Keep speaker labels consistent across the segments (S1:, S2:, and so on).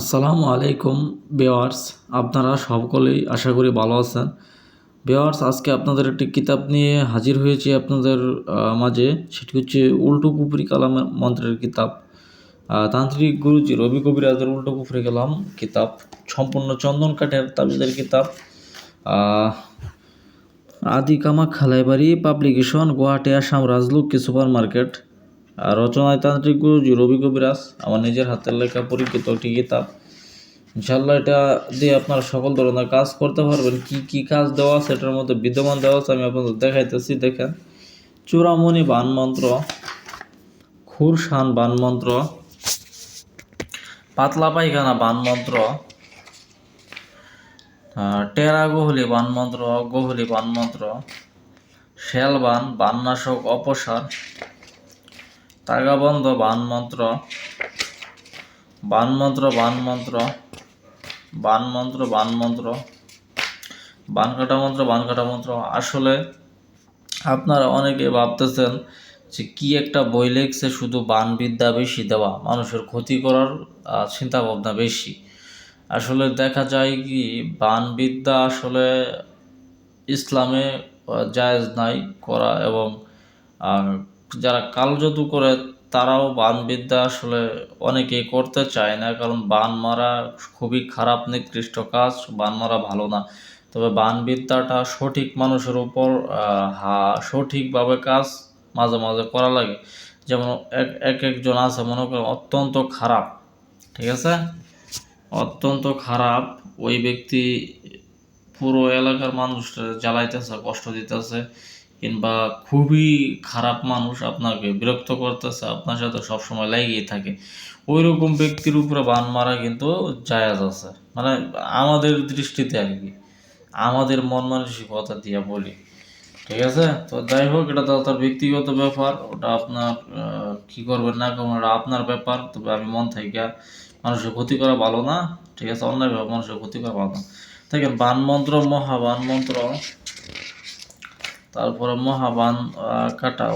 S1: আসসালামু আলাইকুম বেওয়ার্স আপনারা সকলেই আশা করি ভালো আছেন। বেওয়ার্স আজকে আপনাদের একটি কিতাব নিয়ে হাজির হয়েছে আপনাদের মাঝে। সেটি হচ্ছে উল্টো কুপুরি কালাম মন্ত্রের কিতাব। তান্ত্রিক গুরুজি রবি কবিরাজের উল্টো কুপুরি কালাম কিতাব, সম্পূর্ণ চন্দন কাঠের তাবিজের কিতাব। আদি কামা খালাইবাড়ি publication, Guwahati, Assam, Rajlakshmi super market আর রচনায় তান্ত্রিক গুরুজি রবি কবিরাজ আমার নিজের হাতের লেখা পরীক্ষিত একটি কিতাব। ইনশাল্লাহ এটা দিয়ে আপনারা সকল ধরনের কাজ করতে পারবেন। কি কি কাজ দেওয়া আছে এটার মধ্যে বিদ্যমান দেওয়া আছে আমি আপনাদের দেখাইতেছি দেখেন। চূড়ামণি বান মন্ত্র খুরশান বান মন্ত্র পাতলা পায়খানা বান মন্ত্র আহ, টেরা গোহলি বান মন্ত্র গোহলি বান মন্ত্র শেল বান বাননাশক অপসার তাগাবন্ধ বান মন্ত্র বান মন্ত্র বান মন্ত্র বান মন্ত্র বান মন্ত্র আসলে আপনারা অনেকে ভাবতেছেন যে কি একটা বই লেখছে শুধু বান বিদ্যা বেশি দেওয়া, মানুষের ক্ষতি করার চিন্তা ভাবনা বেশি। আসলে দেখা যায় কি বান বিদ্যা আসলে ইসলামে জায়েজ নাই করা এবং যারা কালজাদু করে, তারাও বান বিদ্যা আসলে অনেকেই করতে চায় না, কারণ বান মারা খুবই খারাপ, নিকৃষ্ট কাজ বান মারা ভালো না। তবে বান বিদ্যাটা সঠিক মানুষের উপর হা, সঠিকভাবে কাজ মাঝে মাঝে করা লাগে। যেমন এক এক একজন আছে, মনে করেন, অত্যন্ত খারাপ, ঠিক আছে? অত্যন্ত খারাপ, ওই ব্যক্তি পুরো এলাকার মানুষরা জ্বালাইতেছে, কষ্ট দিতেছে। কিংবা খুবই খারাপ মানুষ আপনাকে বিরক্ত করতেছে, আপনার সাথে সবসময় লাগিয়ে থাকে। ওই রকম ব্যক্তির উপরে বান মারা কিন্তু জায়াজ আছে। মানে আমাদের দৃষ্টিতে আর কি। আমাদের মন মানসিকতা দিয়ে বলি। ঠিক আছে? তো যাই হোক, এটা তো তার ব্যক্তিগত ব্যাপার, ওটা আপনার কি করবেন না করবেন, ওটা আপনার ব্যাপার। তবে আমি মন থেকে মানুষের ক্ষতি করা ভালো না। ঠিক আছে? অন্যায়ভাবে মানুষের ক্ষতি করা ভালো না। দেখেন বান মন্ত্র মহাবান মন্ত্র তারপরে মহাবান কাটা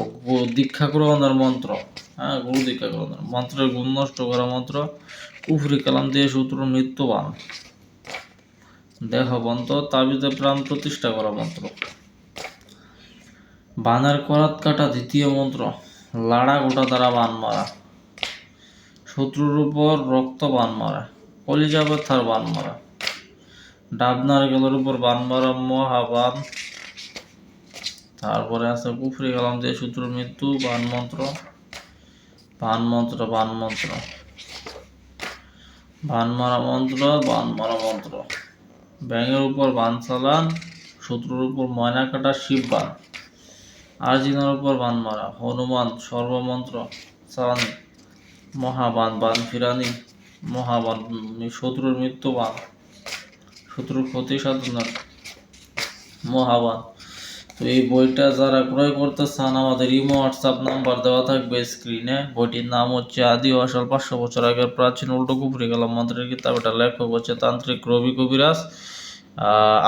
S1: দীক্ষা গ্রহণের মন্ত্র। হ্যাঁ গুরু দীক্ষা গ্রহণের মন্ত্রের গুণ নষ্ট করা মন্ত্র। কুফরি কালাম দিয়ে সূত্র মৃত্যুবান। দেহ বন্ত তাবিজে প্রাণ প্রতিষ্ঠা করা মন্ত্র। বানের করাত কাটা দ্বিতীয় মন্ত্র। লাড়া গোটা দ্বারা বান মারা। শত্রুর উপর রক্ত বান মারা। কলিজা ব্যথার বান মারা। ডাবনার নারকেলের উপর বান মারা, মহাবান। তারপরে আছে কুফরি কালাম যে শত্রুর মৃত্যু, বান মন্ত্র। বান মন্ত্র বান মন্ত্র। বান মারা মন্ত্র, বান মারা মন্ত্র। ব্যাঙের উপর বান চালান, শত্রুর উপর ময়না কাটা শিব বান। আর্জিনার উপর বান মারা, হনুমান সর্বমন্ত্র, চালানি মহাবান বান ফিরানি মহাবান শত্রুর মৃত্যু বান, শত্রুর ক্ষতি সাধনার মহাবান তো এই বইটা যারা ক্রয় করতে চান আমাদের ইমো, হোয়াটসঅ্যাপ নাম্বার দেওয়া থাকবে স্ক্রিনে বইটির নাম হচ্ছে আদি আসল পাঁচশো বছর আগের প্রাচীন উল্টো কুপুরি গেলাম মন্ত্রের কিতাব। এটা লেখক হচ্ছে তান্ত্রিক রবি কবিরাজ।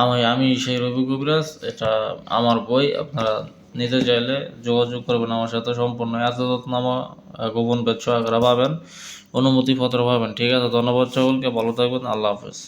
S1: আমি আমি সেই রবি কবিরাজ। এটা আমার বই। আপনারা নিতে চাইলে যোগাযোগ করবেন আমার সাথে। সম্পূর্ণ এতনামা গোপন বেদ সহায়করা পাবেন। অনুমতিপত্র পাবেন। ঠিক আছে, ধন্যবাদ সকলকে। ভালো থাকবেন। আল্লাহ হাফেজ।